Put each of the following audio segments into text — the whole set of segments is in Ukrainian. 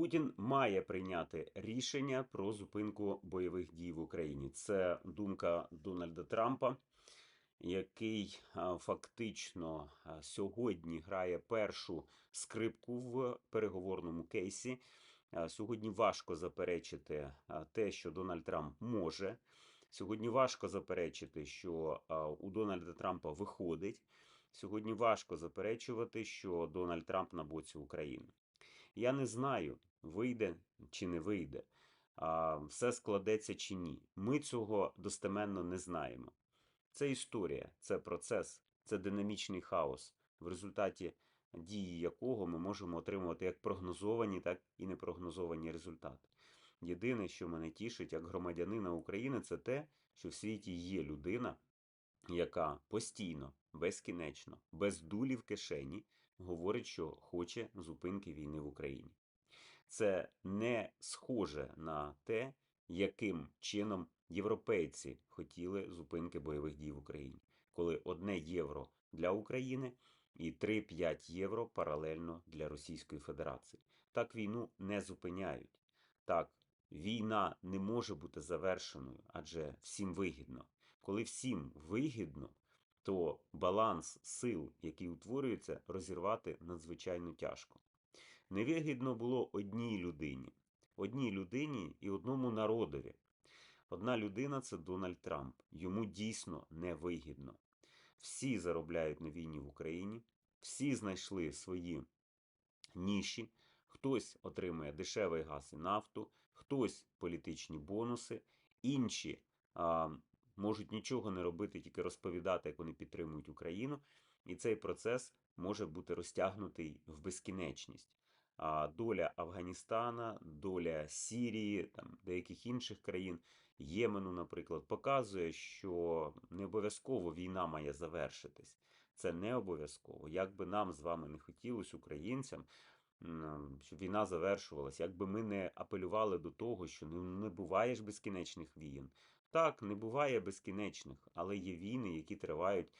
Путін має прийняти рішення про зупинку бойових дій в Україні. Це думка Дональда Трампа, який фактично сьогодні грає першу скрипку в переговорному кейсі. Сьогодні важко заперечити те, що Дональд Трамп може. Сьогодні важко заперечити, що у Дональда Трампа виходить. Сьогодні важко заперечувати, що Дональд Трамп на боці України. Я не знаю, вийде чи не вийде, все складеться чи ні. Ми цього достеменно не знаємо. Це історія, це процес, це динамічний хаос, в результаті дії якого ми можемо отримувати як прогнозовані, так і непрогнозовані результати. Єдине, що мене тішить як громадянина України, це те, що в світі є людина, яка постійно, безкінечно, без дулі в кишені говорить, що хоче зупинки війни в Україні. Це не схоже на те, яким чином європейці хотіли зупинки бойових дій в Україні, коли одне євро для України і 3-5 євро паралельно для Російської Федерації. Так війну не зупиняють. Так, війна не може бути завершеною, адже всім вигідно. Коли всім вигідно, то баланс сил, який утворюється, розірвати надзвичайно тяжко. Невигідно було одній людині, одній людині і одному народові. Одна людина це Дональд Трамп. Йому дійсно невигідно. Всі заробляють на війні в Україні, всі знайшли свої ніші. Хтось отримує дешевий газ і нафту, хтось політичні бонуси, інші а, можуть нічого не робити, тільки розповідати, як вони підтримують Україну. І цей процес може бути розтягнутий в безкінечність. Доля Афганістана, доля Сірії, там деяких інших країн, Ємену, наприклад, показує, що не обов'язково війна має завершитись. Це не обов'язково. Як би нам з вами не хотілося, українцям, щоб війна завершувалась, якби ми не апелювали до того, що не буває ж безкінечних війн. Так, не буває безкінечних, але є війни, які тривають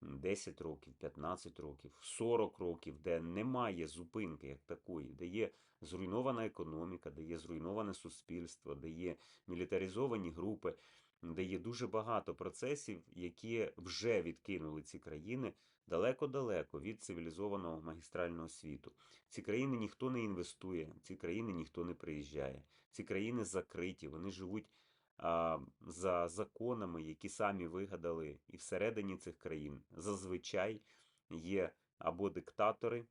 10 років, 15 років, 40 років, де немає зупинки як такої, де є зруйнована економіка, де є зруйноване суспільство, де є мілітаризовані групи, де є дуже багато процесів, які вже відкинули ці країни далеко-далеко від цивілізованого магістрального світу. Ці країни ніхто не інвестує, ці країни ніхто не приїжджає. Ці країни закриті, вони живуть за законами, які самі вигадали, і всередині цих країн зазвичай є або диктатори,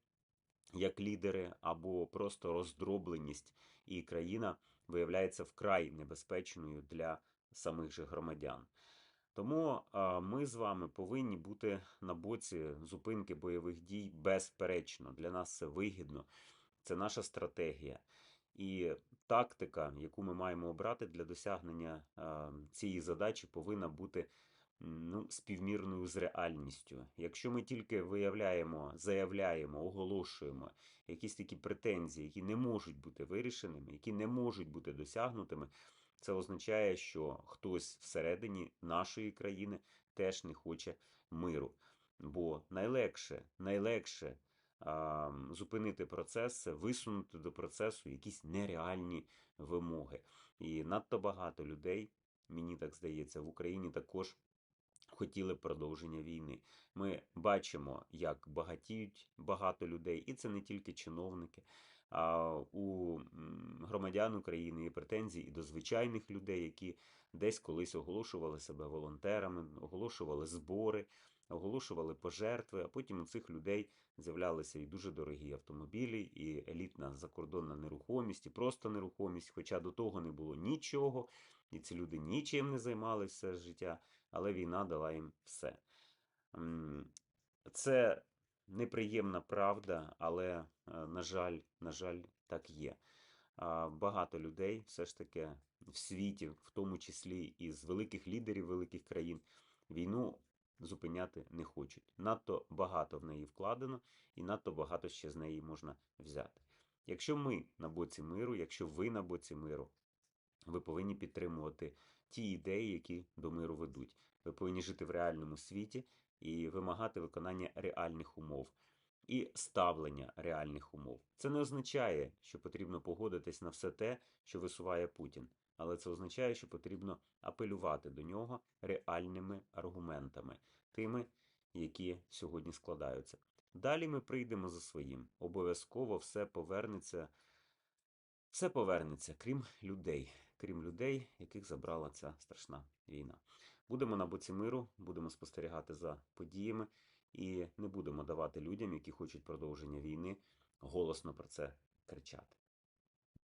як лідери, або просто роздробленість, і країна виявляється вкрай небезпечною для самих же громадян. Тому ми з вами повинні бути на боці зупинки бойових дій безперечно. Для нас це вигідно, це наша стратегія. І тактика, яку ми маємо обрати для досягнення цієї задачі, повинна бути ну, співмірною з реальністю. Якщо ми тільки виявляємо, заявляємо, оголошуємо якісь такі претензії, які не можуть бути вирішеними, які не можуть бути досягнутими, це означає, що хтось всередині нашої країни теж не хоче миру. Бо найлегше, найлегше зупинити процес, це висунути до процесу якісь нереальні вимоги. І надто багато людей, мені так здається, в Україні також хотіли продовження війни. Ми бачимо, як багатіють багато людей, і це не тільки чиновники. А у громадян України є претензії і до звичайних людей, які десь колись оголошували себе волонтерами, оголошували збори, оголошували пожертви, а потім у цих людей з'являлися і дуже дорогі автомобілі, і елітна закордонна нерухомість, і просто нерухомість, хоча до того не було нічого, і ці люди нічим не займалися все життя, але війна дала їм все. Це неприємна правда, але, е, на жаль, на жаль, так є. Багато людей все ж таки в світі, в тому числі і з великих лідерів великих країн, війну зупиняти не хочуть. Надто багато в неї вкладено, і надто багато ще з неї можна взяти. Якщо ми на боці миру, якщо ви на боці миру, ви повинні підтримувати ті ідеї, які до миру ведуть. Ви повинні жити в реальному світі і вимагати виконання реальних умов. І ставлення реальних умов. Це не означає, що потрібно погодитись на все те, що висуває Путін, але це означає, що потрібно апелювати до нього реальними аргументами, тими, які сьогодні складаються. Далі ми прийдемо за своїм. Обов'язково все повернеться. Все повернеться, крім людей, крім людей, яких забрала ця страшна війна. Будемо на боці миру, будемо спостерігати за подіями і не будемо давати людям, які хочуть продовження війни, голосно про це кричати.